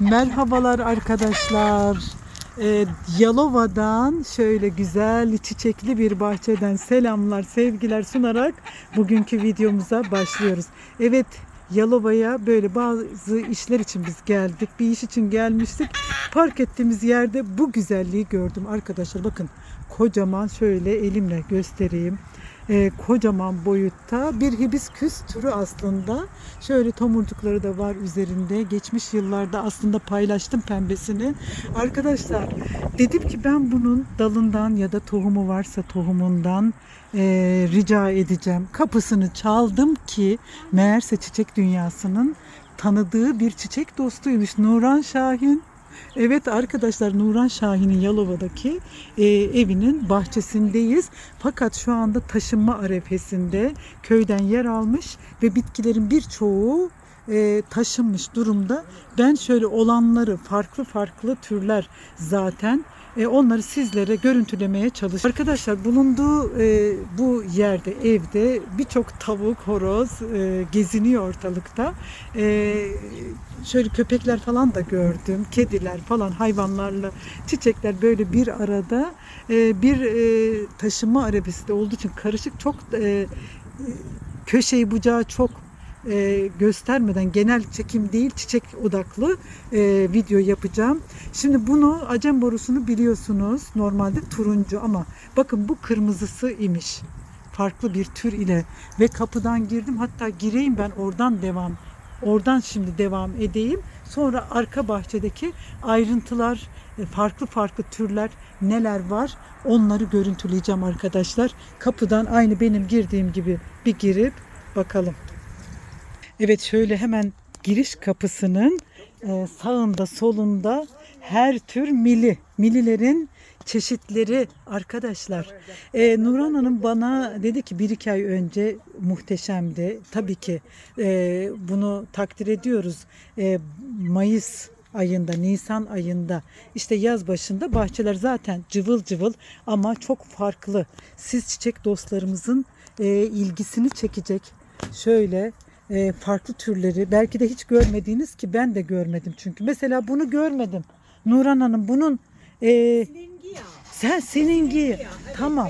Merhabalar arkadaşlar. Ee, Yalova'dan şöyle güzel çiçekli bir bahçeden selamlar, sevgiler sunarak bugünkü videomuza başlıyoruz. Evet Yalova'ya böyle bazı işler için biz geldik. Bir iş için gelmiştik. Park ettiğimiz yerde bu güzelliği gördüm arkadaşlar. Bakın kocaman şöyle elimle göstereyim. Ee, kocaman boyutta bir hibisküs türü aslında. Şöyle tomurcukları da var üzerinde. Geçmiş yıllarda aslında paylaştım pembesini. Arkadaşlar dedim ki ben bunun dalından ya da tohumu varsa tohumundan e, rica edeceğim. Kapısını çaldım ki meğerse çiçek dünyasının tanıdığı bir çiçek dostuymuş. Nuran Şahin. Evet arkadaşlar Nuran Şahin'in Yalova'daki e, evinin bahçesindeyiz. Fakat şu anda taşınma arefesinde köyden yer almış ve bitkilerin birçoğu e, taşınmış durumda. Ben şöyle olanları farklı farklı türler zaten e, onları sizlere görüntülemeye çalışıyorum. Arkadaşlar bulunduğu e, bu yerde evde birçok tavuk, horoz e, geziniyor ortalıkta. E, şöyle köpekler falan da gördüm. Kediler falan hayvanlarla çiçekler böyle bir arada e, bir e, taşıma arabesi de olduğu için karışık çok e, köşeyi bucağı çok e, göstermeden genel çekim değil çiçek odaklı e, video yapacağım. Şimdi bunu acem borusunu biliyorsunuz normalde turuncu ama bakın bu kırmızısı imiş. Farklı bir tür ile ve kapıdan girdim hatta gireyim ben oradan devam oradan şimdi devam edeyim. Sonra arka bahçedeki ayrıntılar e, farklı farklı türler neler var onları görüntüleyeceğim arkadaşlar. Kapıdan aynı benim girdiğim gibi bir girip bakalım. Evet şöyle hemen giriş kapısının e, sağında solunda her tür mili, mililerin çeşitleri arkadaşlar. E, Nurhan Hanım bana dedi ki bir iki ay önce muhteşemdi. Tabii ki e, bunu takdir ediyoruz. E, Mayıs ayında, Nisan ayında işte yaz başında bahçeler zaten cıvıl cıvıl ama çok farklı. Siz çiçek dostlarımızın e, ilgisini çekecek şöyle e, farklı türleri belki de hiç görmediğiniz ki ben de görmedim çünkü. Mesela bunu görmedim. Nuran Hanım bunun e, sen siningi Evet, tamam.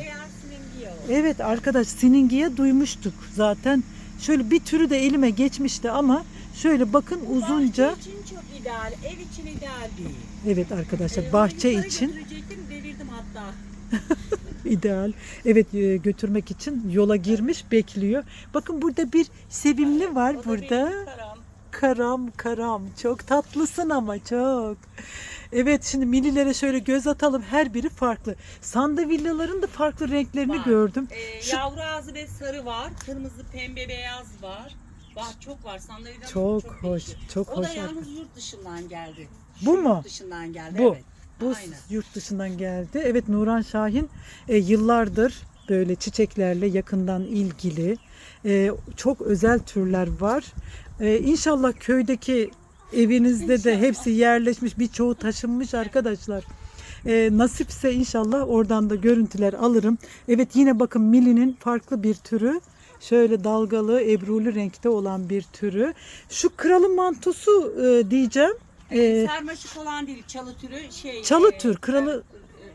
Evet arkadaş siningiye duymuştuk zaten. Şöyle bir türü de elime geçmişti ama şöyle bakın uzunca Bahçe için çok ideal, ev için ideal değil. evet arkadaşlar Ee, bahçe için devirdim hatta. ideal. Evet e, götürmek için yola girmiş bekliyor. Bakın burada bir sevimli var O da burada. karam. Karam karam çok tatlısın ama çok. Evet şimdi mililere şöyle göz atalım her biri farklı. Sandavillaların da farklı renklerini Var. gördüm. Ee, Şu- Yavru ağzı ve sarı var, kırmızı, pembe, beyaz var. Var çok var. Sandalyeler Çok hoş, değişik. çok o hoş da yalnız yurt dışından geldi. Bu Şu mu? Yurt dışından geldi. Bu. Evet. Bu Aynen. yurt dışından geldi. Evet Nuran Şahin e, yıllardır böyle çiçeklerle yakından ilgili. E, çok özel türler var. E, inşallah köydeki evinizde de İnşallah. hepsi yerleşmiş, birçoğu taşınmış arkadaşlar. E, nasipse inşallah oradan da görüntüler alırım. Evet yine bakın milinin farklı bir türü. Şöyle dalgalı, ebruli renkte olan bir türü. Şu kralın mantosu e, diyeceğim. E, Sarmaşık olan değil, çalı türü şey. Çalı e, tür, kralı-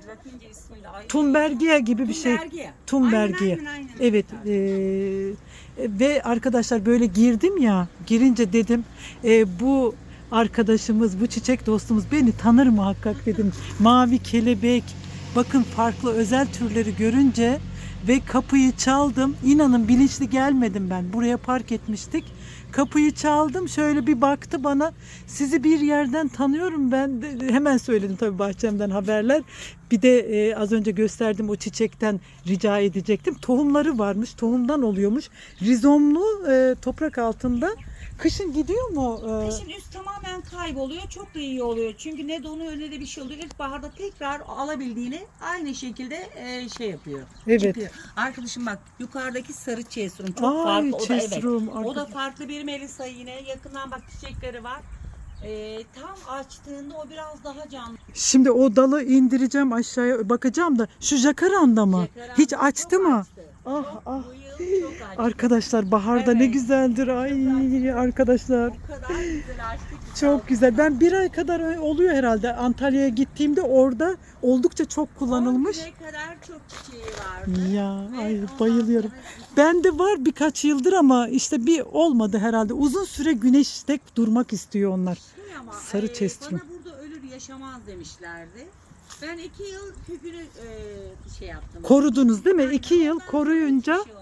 e, Latince ismiyle. Tumbergiya gibi bir şey. Tumbergiya. Tumbergiya. Aynen, aynen, aynen. Evet eee, ve arkadaşlar böyle girdim ya girince dedim eee, bu arkadaşımız bu çiçek dostumuz beni tanır muhakkak dedim. Mavi kelebek bakın farklı özel türleri görünce ve kapıyı çaldım. İnanın bilinçli gelmedim ben. Buraya park etmiştik. Kapıyı çaldım. Şöyle bir baktı bana. Sizi bir yerden tanıyorum ben. De- Hemen söyledim tabii bahçemden haberler. Bir de e, az önce gösterdim o çiçekten rica edecektim. Tohumları varmış. Tohumdan oluyormuş. Rizomlu e, toprak altında. Kışın gidiyor mu? e, Kışın üst tamamen kayboluyor. Çok da iyi oluyor. Çünkü ne donuyor ne de bir şey oluyor. İlkbaharda tekrar alabildiğini aynı şekilde e, şey yapıyor. Evet. Çıkıyor. Arkadaşım bak yukarıdaki sarı chestrum çok Ay, farklı. O da, evet. o da arkadaş- farklı bir melisa yine. Yakından bak çiçekleri var. Ee, tam açtığında o biraz daha canlı. Şimdi o dalı indireceğim aşağıya bakacağım da şu jacaranda mı? Jacaranda Hiç çok açtı mı? açtı. Ah, ah. Arkadaşlar baharda ne Evet. güzeldir ay arkadaşlar. Güzel. Çok güzel. Ben bir ay kadar oluyor herhalde Antalya'ya gittiğimde orada oldukça çok kullanılmış. 10 güne kadar çok çiçeği vardı. Ya Ve ay bayılıyorum. Ben de var birkaç yıldır ama işte bir olmadı herhalde. Uzun süre güneşte durmak istiyor onlar. Şey ama, Sarı e, chestnut. Bana burada ölür yaşamaz demişlerdi. Ben iki yıl kökünü e, şey yaptım. Korudunuz değil mi? Aynen, İki yıl koruyunca şey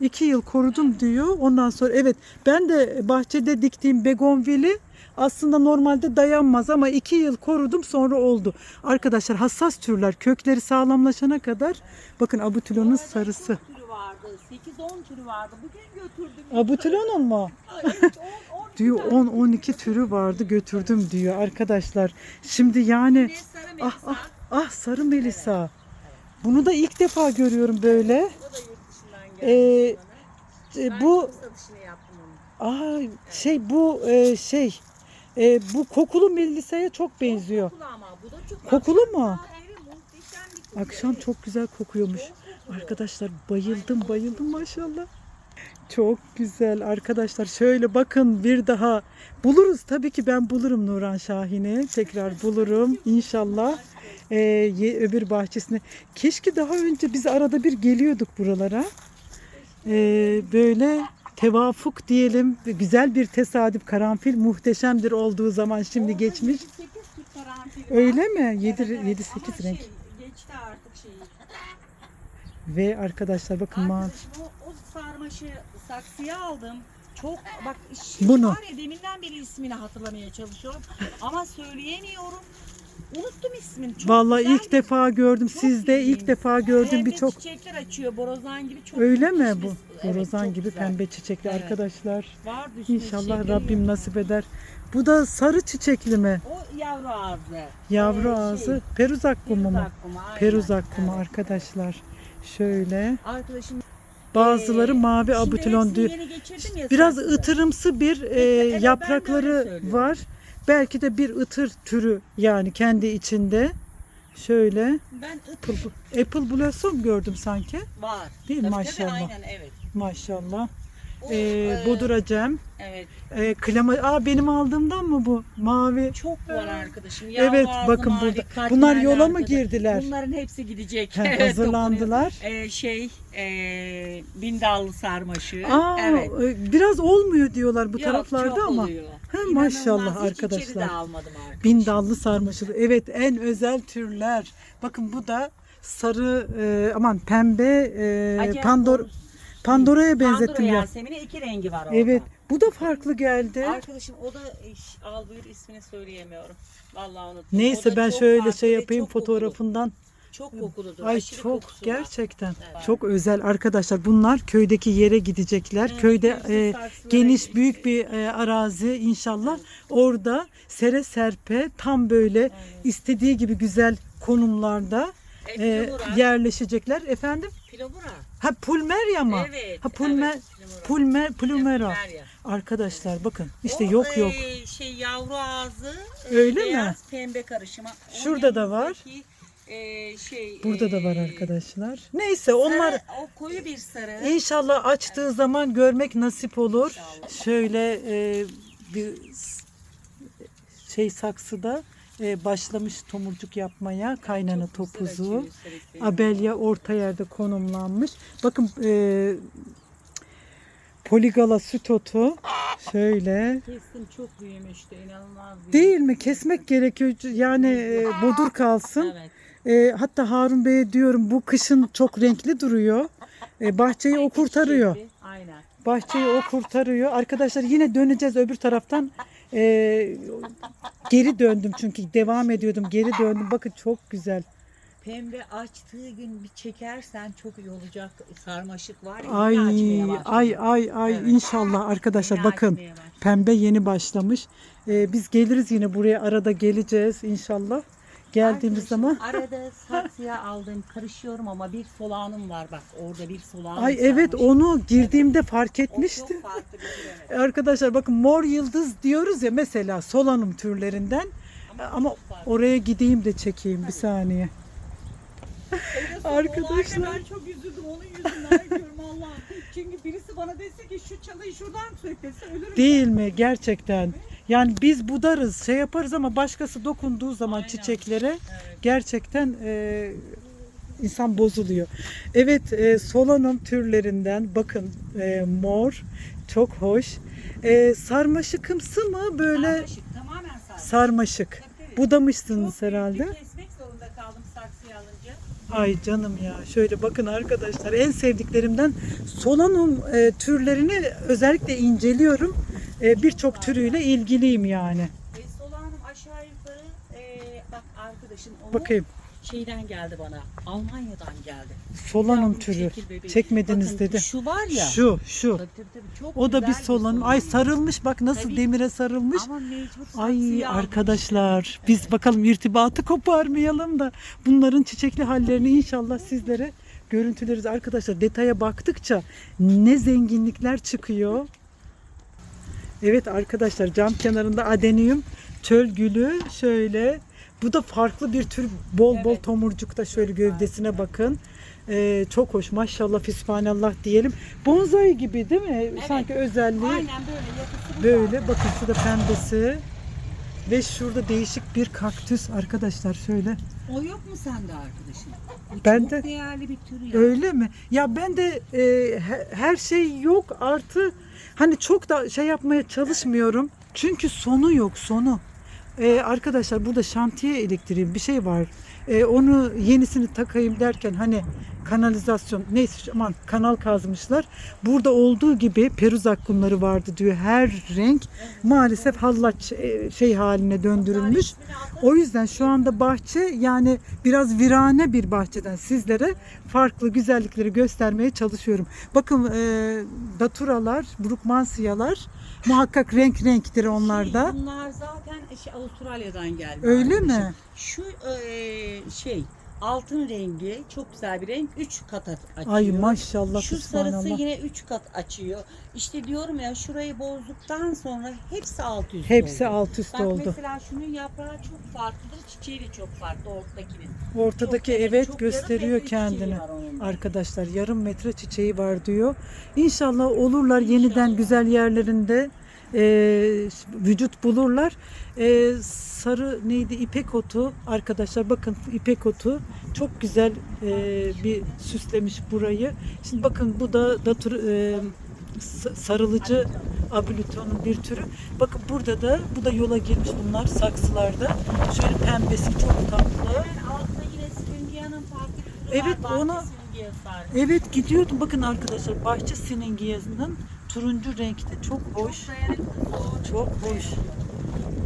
iki yıl korudum diyor. Ondan sonra evet ben de bahçede diktiğim begonvili aslında normalde dayanmaz ama iki yıl korudum sonra oldu. Arkadaşlar hassas türler kökleri sağlamlaşana kadar bakın abutülonun sarısı. çok türü vardı. 8-10 türü vardı. Bugün götürdüm. Abutülonun mu? Evet 10 10 Diyor 10-12 türü vardı götürdüm diyor arkadaşlar. Şimdi yani ah ah ah sarı melisa. Bunu da ilk defa görüyorum böyle. Ee, e, bu aa şey bu e, şey e, bu kokulu melisaya çok benziyor. Kokulu mu? Akşam çok güzel kokuyormuş. Arkadaşlar bayıldım bayıldım maşallah. Çok güzel arkadaşlar. Şöyle bakın bir daha buluruz. Tabii ki ben bulurum Nuran Şahin'i. Tekrar bulurum inşallah. Ee, öbür bahçesine. Keşke daha önce biz arada bir geliyorduk buralara. Ee, böyle tevafuk diyelim. Güzel bir tesadüf. Karanfil muhteşemdir olduğu zaman şimdi geçmiş. 7-8 tür karanfil var. Öyle mi? Evet, 7 evet. 7 Ama 8 renk. Şey, geçti artık şeyi. Ve arkadaşlar bakın ma Arkadaşım o, o sarmaşı saksıya aldım. Çok bak şimdi Bunu. var ya deminden beri ismini hatırlamaya çalışıyorum ama söyleyemiyorum. Unuttum ismini. Çok Vallahi güzel ilk bir- defa gördüm. çok Sizde ilk defa gördüm Pembe birçok. çiçekler açıyor borozan gibi çok Öyle mi müthiş bu? Evet, Borazan çok gibi güzel. pembe çiçekli Evet. arkadaşlar. Var üstüne İnşallah çiçekleri Rabbim yok. nasip eder. Bu da sarı çiçekli mi? O yavru ağzı. Yavru Ee, ağzı. şey, Peruzak kumu mu? akkumu, aynen. Peruz akkumu Evet. arkadaşlar. Şöyle. Arkadaşım Bazıları Ee, mavi hepsini diyor. Biraz ıtırımsı bir e, yaprakları var. Belki de bir ıtır türü yani kendi içinde. Şöyle. Ben Apple, ıtır apple blossom gördüm sanki. var. Değil mi? Tabii, Maşallah. Tabii, aynen evet. Maşallah. O, Ee, e, Boduracem. Evet. E, klima, aa benim aldığımdan mı bu? Mavi. Çok var arkadaşım. Evet, Yavru bakın burada. mavi, kalplerle Bunlar yola mı arkada. girdiler? Bunların hepsi gidecek. He, Evet, hazırlandılar. dokunuyor. Ee, şey, e, bindallı sarmaşı. Aa, evet. e, biraz olmuyor diyorlar bu Yok, taraflarda çok ama. oluyor. İnanılmaz, maşallah arkadaşlar. de almadım arkadaşım. Bin dallı sarmaşılı. Evet en özel türler. Bakın bu da sarı e, aman pembe e, pandor doğru. Pandora'ya benzettim Pandora ya. Yasemin'e iki rengi var orada. Evet. Bu da farklı geldi. Arkadaşım o da iş, al buyur ismini söyleyemiyorum. Vallahi unuttum. O Neyse da ben çok şöyle farklı şey ve yapayım çok kokulu. fotoğrafından. Çok kokuludur. Ay aşırı çok kokusu var. gerçekten Evet. çok özel arkadaşlar. Bunlar köydeki yere gidecekler. Evet, Köyde e, saksılara geniş gidecek. büyük bir e, arazi inşallah. Orada sere serpe tam böyle istediği gibi güzel konumlarda E, e, Pilomura. yerleşecekler. Efendim? Pilomura. Ha pulmerya mı? Evet. Ha pulmer evet, pulmer plumera. Arkadaşlar bakın işte O, yok yok. e, şey yavru ağzı. e, Öyle mi? beyaz pembe karışımı. Onun Şurada da var. e, şey, Burada da var e, arkadaşlar. Neyse onlar Sarı, o koyu bir sarı. İnşallah açtığı zaman görmek nasip olur. İnşallah. Şöyle e, bir şey saksıda e, başlamış tomurcuk yapmaya kaynana Çok topuzu. Abelya orta yerde konumlanmış. Bakın e, poligala süt otu şöyle Kestim çok büyümüştü inanılmaz büyümüş. değil mi? Kesmek gerekiyor. Yani e, bodur kalsın. Evet. E, hatta Harun Bey'e diyorum bu kışın çok renkli duruyor. E, bahçeyi o kurtarıyor. Aynen. Bahçeyi o kurtarıyor. Arkadaşlar yine döneceğiz öbür taraftan. Ee, geri döndüm çünkü devam ediyordum. Geri döndüm. Bakın çok güzel. Pembe açtığı gün bir çekersen çok iyi olacak. Sarmaşık var ya. Ay yeni açmaya başladı. ay ay ay Evet. inşallah arkadaşlar Yeni bakın. açmaya başladı. Pembe yeni başlamış. Ee, biz geliriz yine buraya arada geleceğiz inşallah. Geldiğimiz zaman. Arada saksıya aldım karışıyorum ama bir solağanım var bak orada bir solağanım Ay evet sarmış. onu girdiğimde fark O etmiştim. çok farklı bir tür, evet. Arkadaşlar bakın mor yıldız diyoruz ya mesela solanum türlerinden. Ama farklı. oraya gideyim de çekeyim bir saniye. Arkadaşlar. Ben çok üzüldüm onun yüzünden diyorum Allah'ım. Çünkü birisi bana dese ki şu çalıyı şuradan sök dese ölürüm. Değil mi gerçekten? Yani biz budarız şey yaparız ama başkası dokunduğu zaman Aynen. çiçeklere gerçekten e, insan bozuluyor. Evet e, solanum türlerinden bakın e, mor çok hoş. E, sarmaşıkımsı mı böyle Sarmaşık, tamamen sarmaşık. sarmaşık? Tabii. Budamışsınız Çok herhalde. kesmek zorunda kaldım saksıyı alınca. Ay canım ya şöyle bakın arkadaşlar en sevdiklerimden solanum e, türlerini özellikle inceliyorum. E, Birçok türüyle ilgiliyim yani. Ve solağım aşağı yukarı e, bak arkadaşın onu Bakayım şeyden geldi bana. Almanya'dan geldi. solanum Yavrum, türü çekil bebeğim. çekmediniz Bakın, dedi. Şu var ya. Şu şu. Tabii, tabii, tabii, çok O da bir solanum. Ay sarılmış bak nasıl Tabii. demire sarılmış. Ama mecbur Ay saksıya aldım arkadaşlar biz bakalım irtibatı koparmayalım da bunların çiçekli hallerini inşallah sizlere görüntüleriz. Arkadaşlar detaya baktıkça ne zenginlikler çıkıyor. Evet arkadaşlar cam kenarında adenium çöl gülü şöyle bu da farklı bir tür bol bol Evet. tomurcukta şöyle gövdesine bakın. Ee, çok hoş maşallah fisbanallah diyelim. Bonsai gibi değil mi? Sanki özelliği. Aynen böyle yapısı Böyle bakın şurada pembesi ve şurada değişik bir kaktüs arkadaşlar şöyle. O yok mu sende arkadaşım? O Ben çok de- değerli bir tür ya. Öyle mi? Ya ben de e, he- her şey yok artı hani çok da şey yapmaya çalışmıyorum. Çünkü sonu yok sonu. E, arkadaşlar burada şantiye elektriği bir şey var. E, onu yenisini takayım derken hani kanalizasyon neyse aman kanal kazmışlar. Burada olduğu gibi peruzak kumları vardı diyor her renk maalesef hallaç e, şey haline döndürülmüş. O yüzden şu anda bahçe yani biraz virane bir bahçeden sizlere farklı güzellikleri göstermeye çalışıyorum. Bakın e, daturalar, brukmansiyalar muhakkak renk renktir onlarda. Şey, bunlar zaten şey, Avustralya'dan geldi. Öyle mi? Şu e, şey altın rengi çok güzel bir renk. 3 kat at- açıyor. Ay maşallah Şu sarısı yine 3 kat açıyor. İşte diyorum ya şurayı bozduktan sonra hepsi alt üst Hepsi oldu. alt üst Bak oldu. mesela şunun yaprağı çok farklıdır. Çiçeği de çok farklı ortadakinin. Ortadaki Çok- evet çok gösteriyor kendini. Arkadaşlar yarım metre çiçeği var diyor. İnşallah olurlar yeniden güzel yerlerinde e, vücut bulurlar. E, sarı neydi ipek otu arkadaşlar bakın ipek otu çok güzel e, bir süslemiş burayı. Şimdi bakın bu da datur e, sa- sarılıcı abülütonun bir türü. Bakın burada da bu da yola girmiş bunlar saksılarda. Şöyle pembesi çok tatlı. Evet, ona-. Evet gidiyordum. Bakın arkadaşlar bahçe siningiyasının turuncu renkte çok hoş. Çok hoş.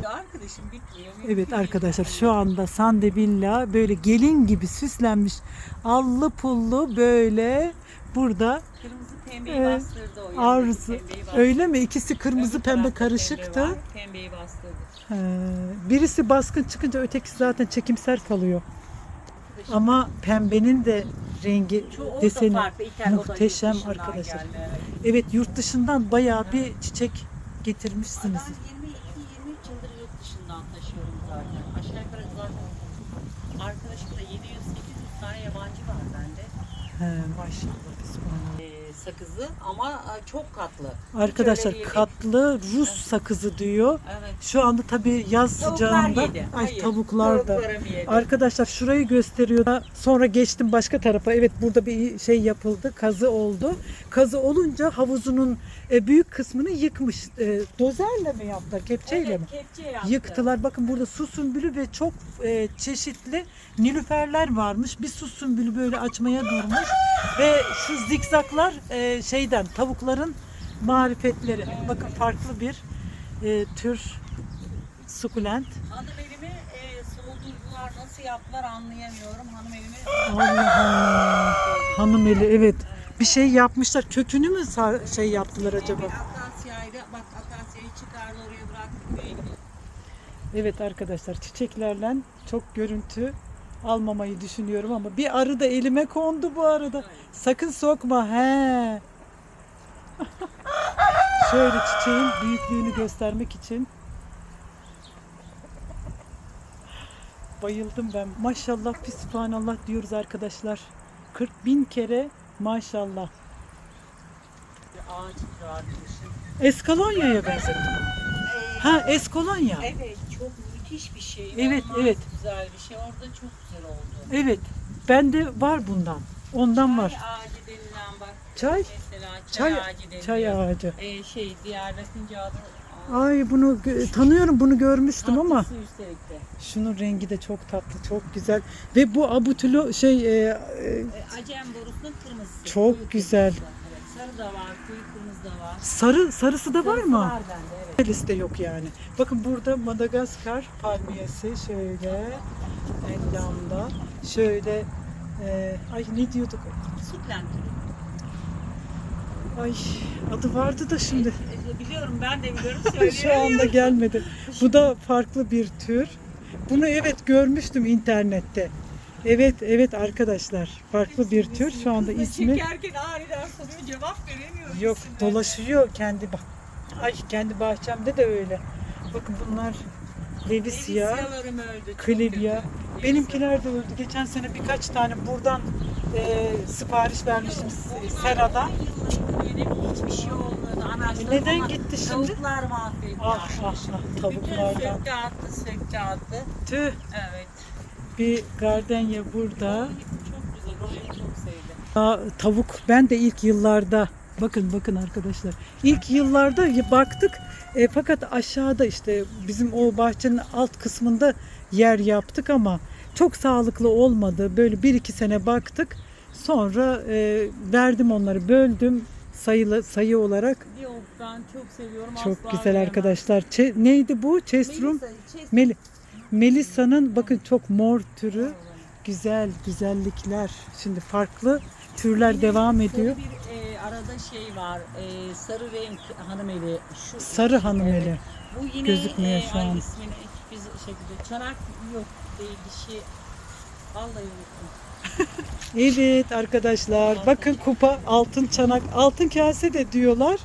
Arkadaşım bitmiyor. Evet arkadaşlar şu anda Sandevilla böyle gelin gibi süslenmiş. Allı pullu böyle burada Kırmızı pembeyi Ee, bastırdı o. yanındaki arzu. pembeyi bastırdı. Öyle mi? İkisi kırmızı Öbür pembe tarafta karışıktı. Pembe var, pembeyi bastırdı. Ee, birisi baskın çıkınca ötekisi zaten çekimser kalıyor. Ama pembenin de rengi da deseni farklı. Yurt muhteşem dışından arkadaşlar. gelme, evet. Yurt dışından bayağı bir çiçek getirmişsiniz. Ben 22-23 yıldır yurt dışından taşıyorum zaten. Aşağı yukarı zaten arkadaşımda 700-800 tane yabancı var bende. He, maşallah. bismillah. Ee, sakızı ama e, çok katlı. Arkadaşlar katlı Rus sakızı diyor. Evet. Şu anda tabii yaz Tavuklar sıcağında yedi. ay Hayır, tavuklar da. Arkadaşlar şurayı gösteriyor. Sonra geçtim başka tarafa. Evet burada bir şey yapıldı. Kazı oldu. Kazı olunca havuzunun e, büyük kısmını yıkmış. E, dozerle mi yaptılar? Kepçeyle evet, mi? kepçe yaptı. Yıktılar. Bakın burada su sümbülü ve çok çeşitli nilüferler varmış. Bir su sümbülü böyle açmaya durmuş. Ve şu zikzaklar e, şeyden tavukların marifetleri. Bakın farklı bir e, tür sukulent. Hanım elimi e, soldurdular. Nasıl yaptılar anlayamıyorum. Hanım elimi Allah Allah. Hanım eli evet. Bir şey yapmışlar. Kökünü mü sa- şey yaptılar acaba? Akasyaydı. Bak akasyayı çıkardı oraya bıraktık. Evet arkadaşlar çiçeklerle çok görüntü almamayı düşünüyorum ama bir arı da elime kondu bu arada. Sakın sokma he. Şöyle çiçeğin büyüklüğünü göstermek için. Bayıldım ben. Maşallah Sübhanallah diyoruz arkadaşlar. 40 bin kere maşallah. Bir arkadaşım. Eskalonya'ya benzettim. Ha Eskolonya. Evet müthiş bir şey. Evet, İnanılmaz evet. Güzel bir şey. Orada çok güzel oldu. Evet. Bende var bundan. Ondan var. Çay ağacı denilen bak. Çay. Mesela çay, Çay, ağacı denilen. çay ağacı. Ee, şey Diyarbakır'ın adı. Ay bunu gö- tanıyorum bunu görmüştüm ama Tatlısı üstelik de. şunun rengi de çok tatlı, çok güzel. Ve bu abutilo şey e, e, Ee, Acem borusunun kırmızısı. Çok güzel. kırmızısı. Evet, sarı da var, koyu kırmızı da var. sarı sarısı da var Sarısı mı? Var bende evet. Liste yok yani. Bakın burada Madagaskar palmiyesi şöyle endamda şöyle e, ay ne diyorduk? Sütlen türü. Ay adı vardı da şimdi E, Biliyorum ben de biliyorum şu anda gelmedi. Bu da farklı bir tür. Bunu evet görmüştüm internette. Evet evet arkadaşlar farklı bir tür. Şu anda ismi Çekerken aniden soruyor cevap veremiyorum. yok isimden. dolaşıyor kendi bah- ay kendi bahçemde de öyle. Bakın bunlar Levisia, Levisyalarım öldü. çok Klivya. kötü. Benimkiler de öldü. Geçen sene birkaç tane buradan e, sipariş vermiştim S- Sera'dan. Benim hiçbir şey olmadı. Araştırdım E neden gitti şimdi? Tavuklar mahvetti. Ah ah ah Bütün tavuklardan. söktü attı, söktü attı. Tüh Evet. Bir gardenya burada. Çok güzel. Orayı çok sevdim. Aa, tavuk ben de ilk yıllarda bakın bakın arkadaşlar ilk yıllarda baktık e, fakat aşağıda işte bizim o bahçenin alt kısmında yer yaptık ama çok sağlıklı olmadı böyle bir iki sene baktık sonra e, verdim onları böldüm sayılı sayı olarak Yok ben çok seviyorum. çok güzel veremem. arkadaşlar Çe- neydi bu chestrum Melisa, Chestrum. Mel Melisa'nın bakın çok mor türü güzel güzellikler şimdi farklı türler devam ediyor Bir e, arada şey var. E, sarı renk hanımeli. Şu Sarı hanımeli. Evet. Bu yine Gözükmüyor e, şu an. ismini hiçbir şekilde. Çanak yok değil dişi. Vallahi unuttum. Evet arkadaşlar bakın kupa altın çanak altın kase de diyorlar.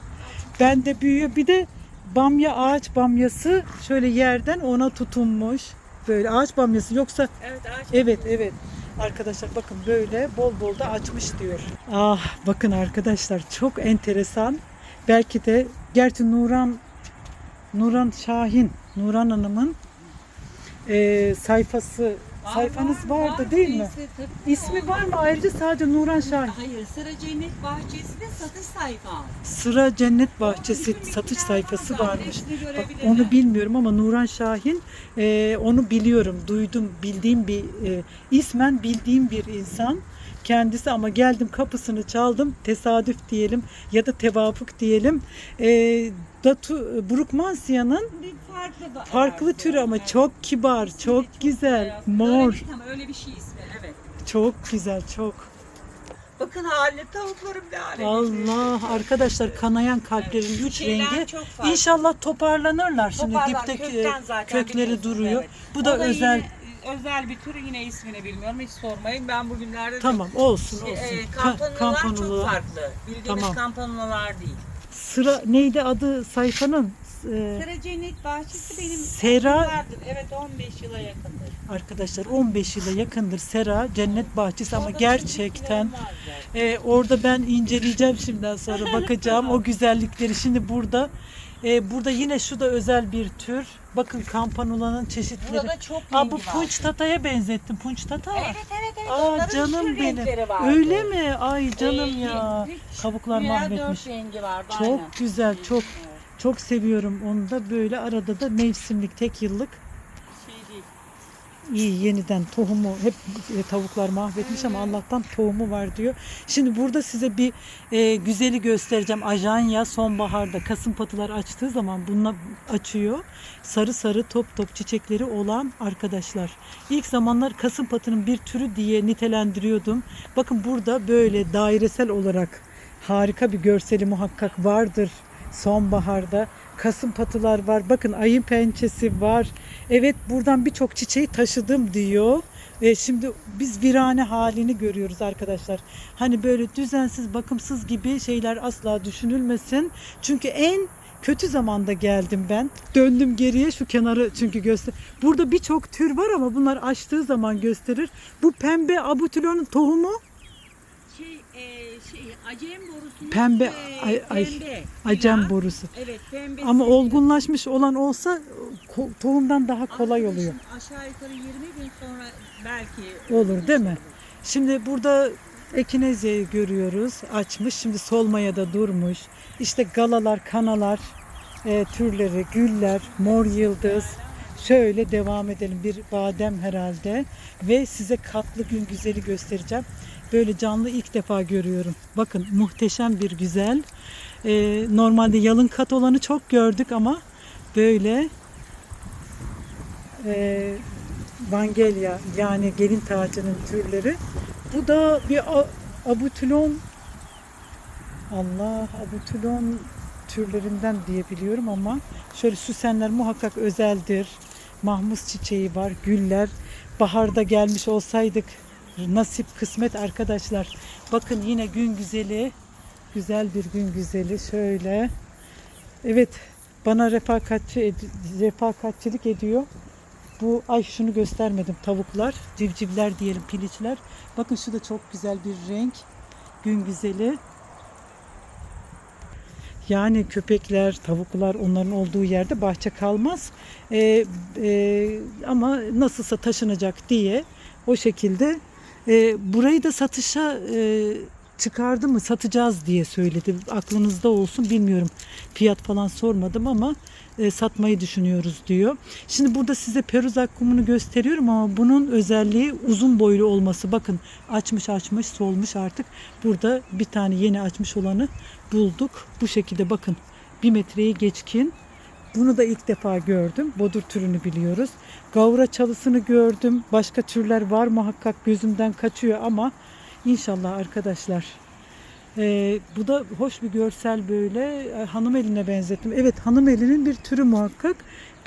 Ben de büyüyor. Bir de bamya ağaç bamyası şöyle yerden ona tutunmuş. Böyle ağaç bamyası yoksa Evet ağaç. evet evet. Arkadaşlar bakın böyle bol bol da açmış diyor. Ah bakın arkadaşlar çok enteresan. Belki de gerçi Nuran Nuran Şahin Nuran Hanım'ın eee, sayfası sayfanız var, vardı var. değil mi? İsmi var mı? Ayrıca sadece Nuran Şahin. Hayır, Sıra Cennet Bahçesi'nde satış sayfa. Sıra Cennet Bahçesi satış sayfası varmış. Bak, onu bilmiyorum ama Nuran Şahin e, onu biliyorum, duydum, bildiğim bir e, ismen bildiğim bir insan kendisi ama geldim kapısını çaldım tesadüf diyelim ya da tevafuk diyelim. E, Datu Brukmansia'nın Bir farklı da- farklı türü ama Evet. çok kibar, çok güzel, beyaz. mor, bir, tam öyle bir şey ismi evet. çok güzel, çok. Bakın haline tavuklarım ne hale Allah arkadaşlar kanayan kalplerin üç Şeyler rengi. çok. İnşallah toparlanırlar şimdi Toparlar, dipteki kökleri duruyor. evet. Bu da, O özel. yine, özel bir tür yine ismini bilmiyorum hiç sormayın. Ben bugünlerde Tamam olsun Şey, olsun. e, Ka- kampanyalar çok farklı. Bildiğimiz Tamam. kampanyalar değil. Sıra neydi adı sayfanın? Ee, Sera Cennet Bahçesi benim Sera- yıllardır, evet 15 yıla yakındır. arkadaşlar 15 yıla yakındır Sera Cennet Bahçesi ama Orada gerçekten çocuklarım var zaten. e, orada ben inceleyeceğim şimdiden sonra bakacağım o güzellikleri. Şimdi burada e, burada yine şu da özel bir tür. Bakın kampanulanın çeşitleri. Burada çok Aa, rengi bu var. punç tataya benzettim. Punç tata. Evet evet evet. Aa onların canım sürü benim. vardı. Öyle mi? Ay canım Ee, ya. Kabuklar veya mahvetmiş. dört rengi vardı Çok aynen. güzel, çok çok seviyorum onu da. Böyle arada da mevsimlik tek yıllık. İyi yeniden tohumu hep e, tavuklar mahvetmiş ama Allah'tan tohumu var diyor. Şimdi burada size bir e, güzeli göstereceğim. Ajanya sonbaharda kasım patılar açtığı zaman bununla açıyor. Sarı sarı top top çiçekleri olan arkadaşlar. İlk zamanlar kasım patının bir türü diye nitelendiriyordum. Bakın burada böyle dairesel olarak harika bir görseli muhakkak vardır sonbaharda. kasım patılar var. Bakın ayın pençesi var. Evet buradan birçok çiçeği taşıdım diyor. E, şimdi biz virane halini görüyoruz arkadaşlar. Hani böyle düzensiz, bakımsız gibi şeyler asla düşünülmesin. Çünkü en kötü zamanda geldim ben. Döndüm geriye şu kenarı çünkü göster. Burada birçok tür var ama bunlar açtığı zaman gösterir. Bu pembe abutülonun tohumu Şey, e, şey acem borusunun Pembe, e, ay- ay, pembe. acem Ya, borusu. Evet pembe. Ama olgunlaşmış olan olsa tohumdan daha kolay oluyor. Aşağı yukarı 20 gün sonra belki Olur değil mi? Şimdi burada ekinezyayı görüyoruz. Açmış. Şimdi solmaya da durmuş. İşte galalar, kanalar e, türleri, güller, mor yıldız. Şöyle devam edelim. Bir badem herhalde. Ve size katlı gün güzeli göstereceğim. Böyle canlı ilk defa görüyorum. Bakın muhteşem bir güzel. E, normalde yalın kat olanı çok gördük ama böyle e, Vangelya yani gelin tacının türleri. Bu da bir a- abutülon Allah abutülon türlerinden diyebiliyorum ama şöyle süsenler muhakkak özeldir. Mahmus çiçeği var, güller. Baharda gelmiş olsaydık nasip kısmet arkadaşlar. Bakın yine gün güzeli. Güzel bir gün güzeli şöyle. Evet bana refakatçi ed- refakatçilik ediyor. Bu ay şunu göstermedim tavuklar, civcivler diyelim piliçler. Bakın şu da çok güzel bir renk. Gün güzeli. Yani köpekler, tavuklar onların olduğu yerde bahçe kalmaz. Ee, e, ama nasılsa taşınacak diye o şekilde e, burayı da satışa e, çıkardı mı satacağız diye söyledi. Aklınızda olsun bilmiyorum. Fiyat falan sormadım ama e, satmayı düşünüyoruz diyor. Şimdi burada size peruzak kumunu gösteriyorum ama bunun özelliği uzun boylu olması. Bakın açmış açmış solmuş artık. Burada bir tane yeni açmış olanı bulduk. Bu şekilde bakın bir metreye geçkin. Bunu da ilk defa gördüm. Bodur türünü biliyoruz. Gavura çalısını gördüm. Başka türler var muhakkak gözümden kaçıyor ama inşallah arkadaşlar ee, bu da hoş bir görsel böyle e, hanım eline benzettim. Evet hanım elinin bir türü muhakkak.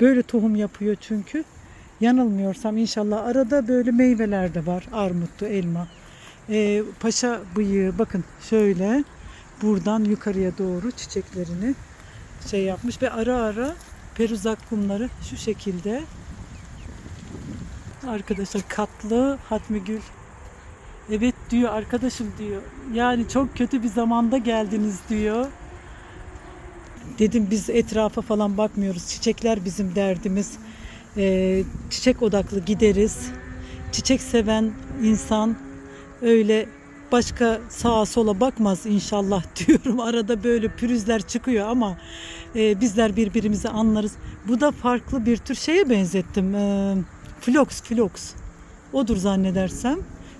Böyle tohum yapıyor çünkü. Yanılmıyorsam inşallah arada böyle meyveler de var. Armutlu, elma. Ee, paşa bıyığı bakın şöyle buradan yukarıya doğru çiçeklerini şey yapmış ve ara ara peruzak kumları şu şekilde arkadaşlar katlı hatmi gül Evet diyor arkadaşım diyor. Yani çok kötü bir zamanda geldiniz diyor. Dedim biz etrafa falan bakmıyoruz. Çiçekler bizim derdimiz. Ee, çiçek odaklı gideriz. Çiçek seven insan öyle başka sağa sola bakmaz inşallah diyorum. Arada böyle pürüzler çıkıyor ama e, bizler birbirimizi anlarız. Bu da farklı bir tür şeye benzettim. Ee, flox, flox. Odur zannedersem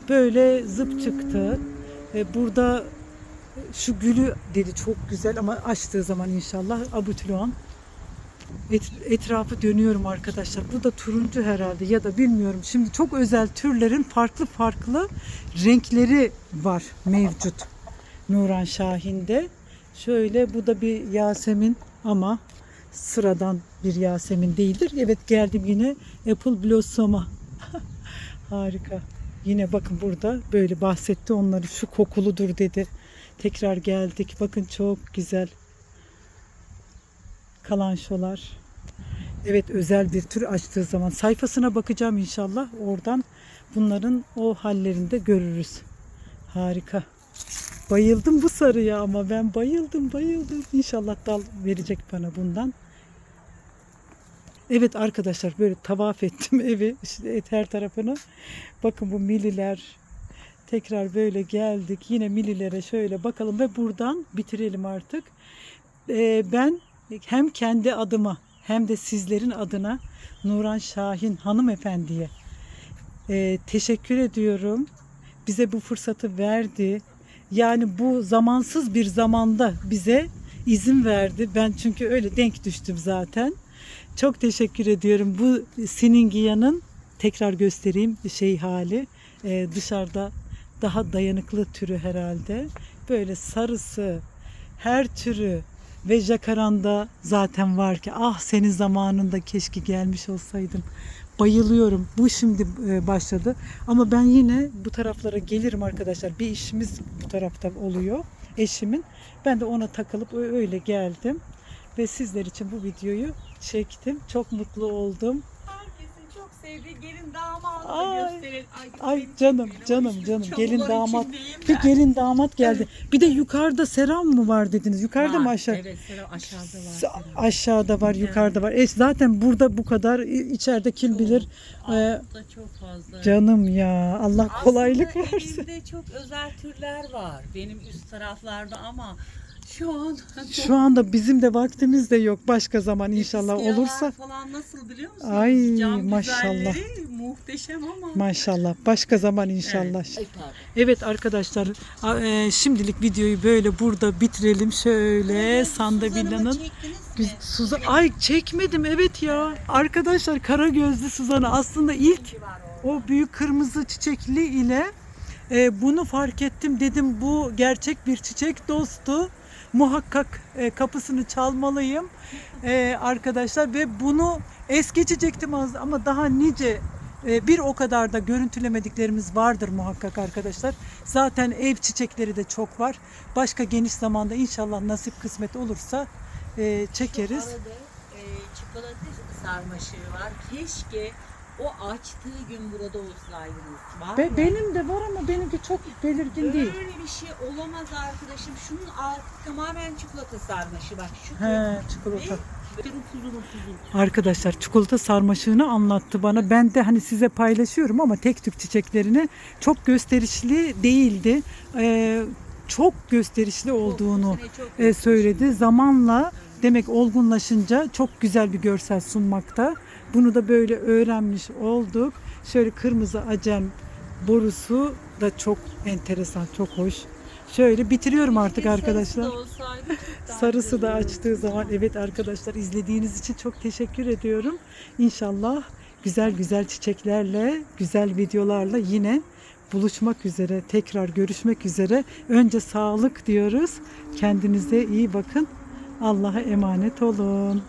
böyle zıp çıktı. E, burada şu gülü dedi çok güzel ama açtığı zaman inşallah abutülon. Et, etrafı dönüyorum arkadaşlar. Bu da turuncu herhalde ya da bilmiyorum. Şimdi çok özel türlerin farklı farklı renkleri var mevcut. Nuran Şahin'de. Şöyle bu da bir Yasemin ama sıradan bir Yasemin değildir. Evet geldim yine Apple Blossom'a. Harika. Yine bakın burada böyle bahsetti onları şu kokuludur dedi. Tekrar geldik. Bakın çok güzel. Kalanşolar. Evet özel bir tür açtığı zaman sayfasına bakacağım inşallah. Oradan bunların o hallerinde görürüz. Harika. Bayıldım bu sarıya ama ben bayıldım bayıldım. İnşallah dal verecek bana bundan. Evet arkadaşlar böyle tavaf ettim evi işte et her tarafını. Bakın bu mililer tekrar böyle geldik. Yine mililere şöyle bakalım ve buradan bitirelim artık. Ee, ben hem kendi adıma hem de sizlerin adına Nuran Şahin hanımefendiye e, teşekkür ediyorum. Bize bu fırsatı verdi. Yani bu zamansız bir zamanda bize izin verdi. Ben çünkü öyle denk düştüm zaten. Çok teşekkür ediyorum. Bu Siningiya'nın tekrar göstereyim şey hali. Ee, dışarıda daha dayanıklı türü herhalde. Böyle sarısı, her türü Ve jacaranda zaten var ki ah senin zamanında keşke gelmiş olsaydın. Bayılıyorum. Bu şimdi e, başladı. Ama ben yine bu taraflara gelirim arkadaşlar. Bir işimiz bu tarafta oluyor eşimin. Ben de ona takılıp öyle geldim. Ve sizler için bu videoyu çektim. Çok mutlu oldum. Gelin damadı Ay, da gösterin. ay benim canım, çok canım, canım. Gelin damat. içindeyim Bir ben. gelin damat geldi. Bir de yukarıda seram mı var dediniz? Yukarıda mı Var, aşağı? Evet Sera aşağıda var. S-. Aşağıda var, yukarıda var. E, zaten burada bu kadar, i- içeride kim bilir. Ee, Altta çok fazla. canım ya, Allah kolaylık Aslında versin. elimde çok özel türler var. Benim üst taraflarda ama şu an Şu anda bizim de vaktimiz de yok. Başka zaman inşallah Eskiyalar olursa. falan nasıl biliyor musunuz? Ay, Cam maşallah. güzelleri muhteşem ama. Maşallah. Başka zaman inşallah. Evet. Ay, pardon. Evet arkadaşlar, a- e, şimdilik videoyu böyle burada bitirelim. Şöyle Sanda Suzan'ımı Villa'nın çektiniz mi? Güz- Suzan ay çekmedim evet ya. Arkadaşlar kara gözlü Suzan'ı aslında ilk o büyük kırmızı çiçekli ile e, bunu fark ettim dedim bu gerçek bir çiçek dostu. Muhakkak e, kapısını çalmalıyım e, arkadaşlar ve bunu es geçecektim az ama daha nice e, bir o kadar da görüntülemediklerimiz vardır muhakkak arkadaşlar. Zaten ev çiçekleri de çok var. Başka geniş zamanda inşallah nasip kısmet olursa e, çekeriz. Şu arada e, çikolata sarmaşığı var. Keşke o açtığı gün burada olsaydınız. Var Be- mı? benim de var ama benimki çok belirgin değil. Böyle bir şey olamaz arkadaşım. Şunun altı tamamen çikolata sarmaşı bak. Şu He, çikolata. Upuzun. Arkadaşlar çikolata sarmaşığını anlattı bana. Ben de hani size paylaşıyorum ama tek tük çiçeklerini çok gösterişli değildi. Ee, çok gösterişli olduğunu e, söyledi. Zamanla demek olgunlaşınca çok güzel bir görsel sunmakta. Bunu da böyle öğrenmiş olduk. Şöyle kırmızı acem borusu da çok enteresan, çok hoş. Şöyle bitiriyorum artık arkadaşlar. sarısı da açtığı zaman evet arkadaşlar izlediğiniz için çok teşekkür ediyorum. İnşallah güzel güzel çiçeklerle, güzel videolarla yine buluşmak üzere, tekrar görüşmek üzere. Önce sağlık diyoruz. Kendinize iyi bakın. Allah'a emanet olun.